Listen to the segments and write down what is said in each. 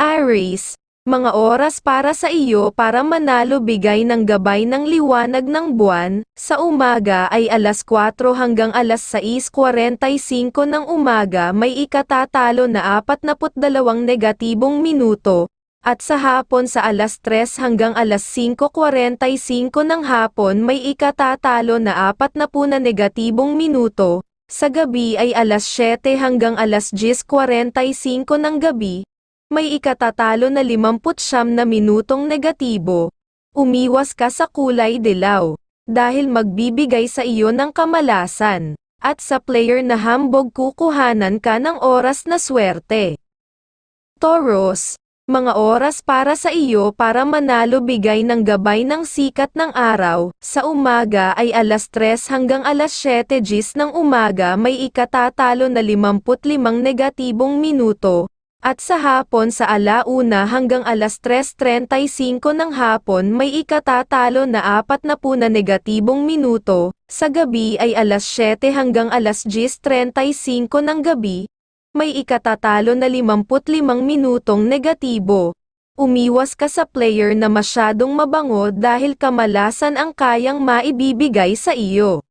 Aries, mga oras para sa iyo para manalo bigay ng gabay ng liwanag ng buwan, sa umaga ay alas 4 hanggang alas 6.45 ng umaga may ikatatalo na 42 negatibong minuto, at sa hapon sa alas 3 hanggang alas 5.45 ng hapon may ikatatalo na 40 na negatibong minuto, sa gabi ay alas 7 hanggang alas 10.45 ng gabi, may ikatatalo na 59 na minutong negatibo. Umiwas ka sa kulay dilaw, dahil magbibigay sa iyo ng kamalasan, at sa player na hambog kukuhanan ka ng oras na swerte. Taurus, mga oras para sa iyo para manalo bigay ng gabay ng sikat ng araw, sa umaga ay alas 3 hanggang alas 7 gis ng umaga may ikatatalo na 55 negatibong minuto, at sa hapon sa alauna hanggang alas 3.35 ng hapon may ikatatalo na 40 na negatibong minuto, sa gabi ay alas 7 hanggang alas 10.35 ng gabi, may ikatatalo na 55 minutong negatibo. Umiwas ka sa player na masyadong mabango dahil kamalasan ang kayang maibibigay sa iyo.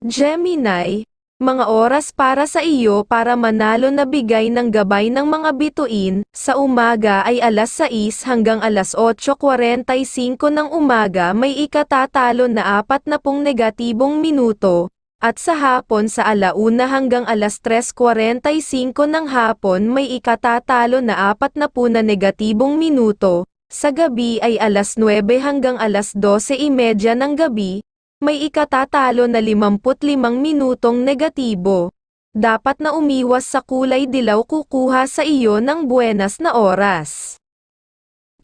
Gemini, mga oras para sa iyo para manalo na bigay ng gabay ng mga bituin, sa umaga ay alas 6 hanggang alas 8.45 ng umaga may ikatatalo na 40 negatibong minuto, at sa hapon sa alauna hanggang alas 3.45 ng hapon may ikatatalo na 40 na negatibong minuto, sa gabi ay alas 9 hanggang alas 12.30 ng gabi, may ikatatalo na 55 minutong negatibo. Dapat na umiwas sa kulay dilaw kukuha sa iyo ng buenas na oras.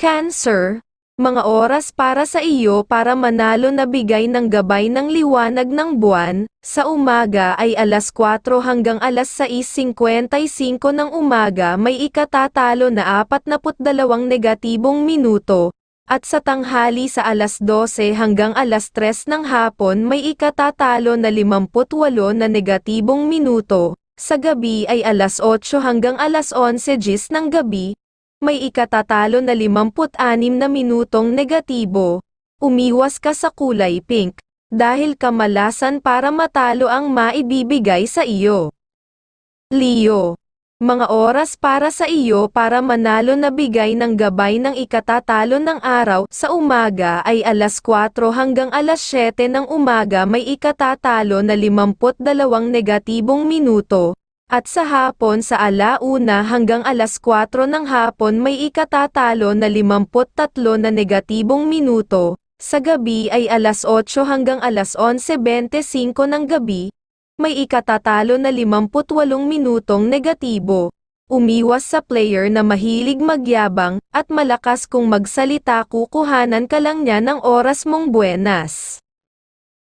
Cancer, mga oras para sa iyo para manalo na bigay ng gabay ng liwanag ng buwan, sa umaga ay alas 4 hanggang alas 6.55 ng umaga may ikatatalo na 42 negatibong minuto, at sa tanghali sa alas 12 hanggang alas 3 ng hapon may ikatatalo na 58 na negatibong minuto, sa gabi ay alas 8 hanggang alas 11 gis ng gabi, may ikatatalo na 56 na minutong negatibo. Umiwas ka sa kulay pink, dahil kamalasan para matalo ang maibibigay sa iyo. Leo mga oras para sa iyo para manalo na bigay ng gabay ng ikatatalo ng araw sa umaga ay alas 4 hanggang alas 7 ng umaga may ikatatalo na 52 negatibong minuto, at sa hapon sa alauna hanggang alas 4 ng hapon may ikatatalo na 53 na negatibong minuto, sa gabi ay alas 8 hanggang alas 11.25 ng gabi, may ikatatalo na 58 minutong negatibo. Umiwas sa player na mahilig magyabang, at malakas kung magsalita kukuhanan ka lang niya ng oras mong buenas.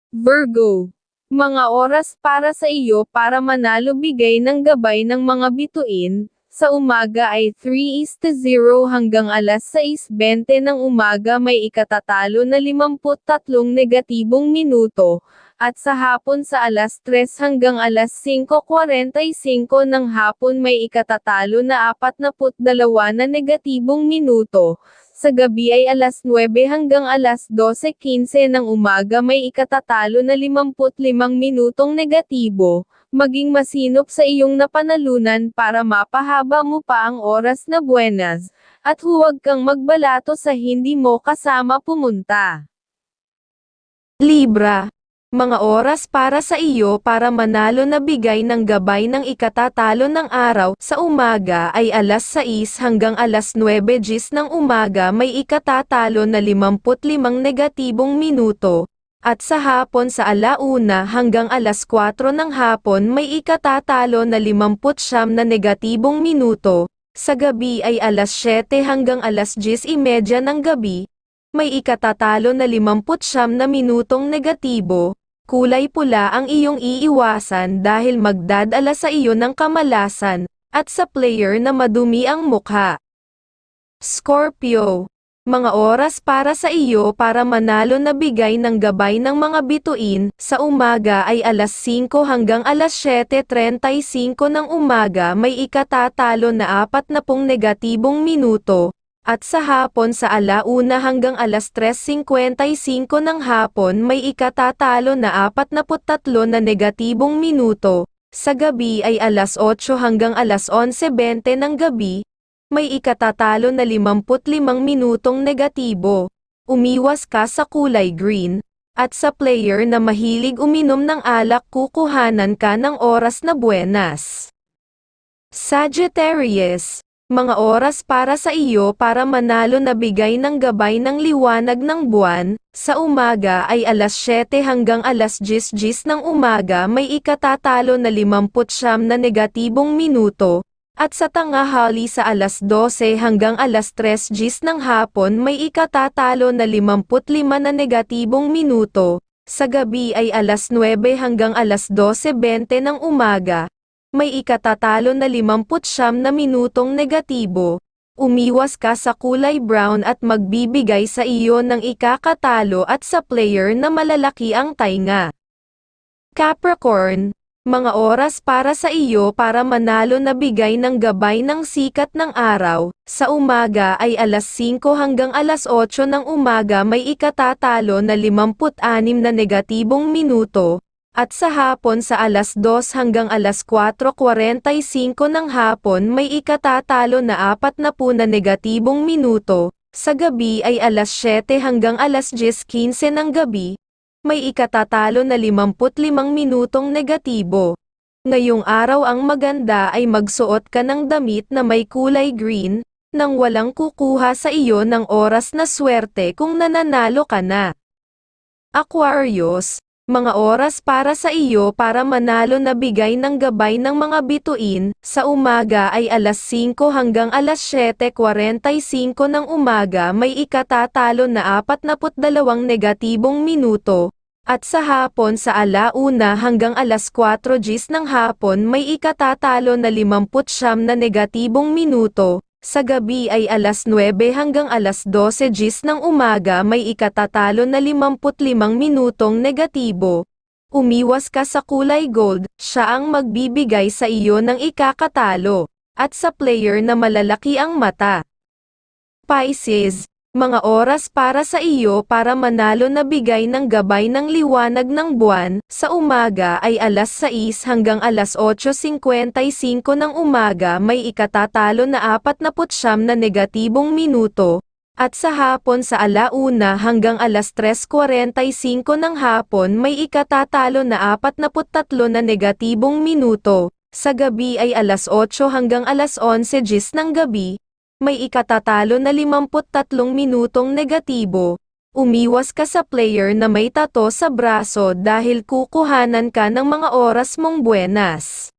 Virgo. Mga oras para sa iyo para manalo bigay ng gabay ng mga bituin, sa umaga ay 3 is to 0 hanggang alas 6.20 ng umaga may ikatatalo na 53 negatibong minuto, at sa hapon sa alas 3 hanggang alas 5.45 ng hapon may ikatatalo na 42 na negatibong minuto. Sa gabi ay alas 9 hanggang alas 12.15 ng umaga may ikatatalo na 55 minutong negatibo. Maging masinop sa iyong napanalunan para mapahaba mo pa ang oras na buenas, at huwag kang magbalato sa hindi mo kasama pumunta. Libra mga oras para sa iyo para manalo na bigay ng gabay ng ikatatalo ng araw sa umaga ay alas 6 hanggang alas 9 gis ng umaga may ikatatalo na 55 negatibong minuto, at sa hapon sa alauna hanggang alas 4 ng hapon may ikatatalo na 50 na negatibong minuto, sa gabi ay alas 7 hanggang alas 10.30 ng gabi, may ikatatalo na 50 na minutong negatibo, kulay pula ang iyong iiwasan dahil magdadala sa iyo ng kamalasan, at sa player na madumi ang mukha. Scorpio Mga oras para sa iyo para manalo na bigay ng gabay ng mga bituin, sa umaga ay alas 5 hanggang alas 7.35 ng umaga may ikatatalo na apat na pong negatibong minuto, at sa hapon sa alauna hanggang alas 3.55 ng hapon may ikatatalo na apat na tatlo na negatibong minuto, sa gabi ay alas 8 hanggang alas 11.20 ng gabi, may ikatatalo na 55 minutong negatibo. Umiwas ka sa kulay green, at sa player na mahilig uminom ng alak kukuhanan ka ng oras na buenas. Sagittarius, mga oras para sa iyo para manalo na bigay ng gabay ng liwanag ng buwan, sa umaga ay alas 7 hanggang alas 10 ng umaga may ikatatalo na 50 na negatibong minuto, at sa tangahali sa alas 12 hanggang alas 3 gis ng hapon may ikatatalo na 55 na negatibong minuto, sa gabi ay alas 9 hanggang alas 12.20 ng umaga, may ikatatalo na 50 na minutong negatibo. Umiwas ka sa kulay brown at magbibigay sa iyo ng ikakatalo at sa player na malalaki ang tainga. Capricorn, mga oras para sa iyo para manalo na bigay ng gabay ng sikat ng araw, sa umaga ay alas 5 hanggang alas 8 ng umaga may ikatatalo na 56 na negatibong minuto, at sa hapon sa alas 2 hanggang alas 4.45 ng hapon may ikatatalo na 40 na negatibong minuto, sa gabi ay alas 7 hanggang alas 10.15 ng gabi, may ikatatalo na 55 minutong negatibo. Ngayong araw ang maganda ay magsuot ka ng damit na may kulay green, nang walang kukuha sa iyo ng oras na swerte kung nananalo ka na. Aquarius, mga oras para sa iyo para manalo na bigay ng gabay ng mga bituin, sa umaga ay alas 5 hanggang alas 7.45 ng umaga may ikatatalo na 42 negatibong minuto, at sa hapon sa alauna hanggang alas 4 gis ng hapon may ikatatalo na 50 na negatibong minuto, sa gabi ay alas 9 hanggang alas 12 gis ng umaga may ikatatalo na 55 minutong negatibo. Umiwas ka sa kulay gold, siya ang magbibigay sa iyo ng ikakatalo, at sa player na malalaki ang mata. Pisces, mga oras para sa iyo para manalo na bigay ng gabay ng liwanag ng buwan, sa umaga ay alas 6 hanggang alas 8.55 ng umaga may ikatatalo na 49 na negatibong minuto, at sa hapon sa alauna hanggang alas 3.45 ng hapon may ikatatalo na 43 na negatibong minuto, sa gabi ay alas 8 hanggang alas 11 gis ng gabi, may ikatatalo na 53 minutong negatibo. Umiwas ka sa player na may tato sa braso dahil kukuhanan ka ng mga oras mong buenas.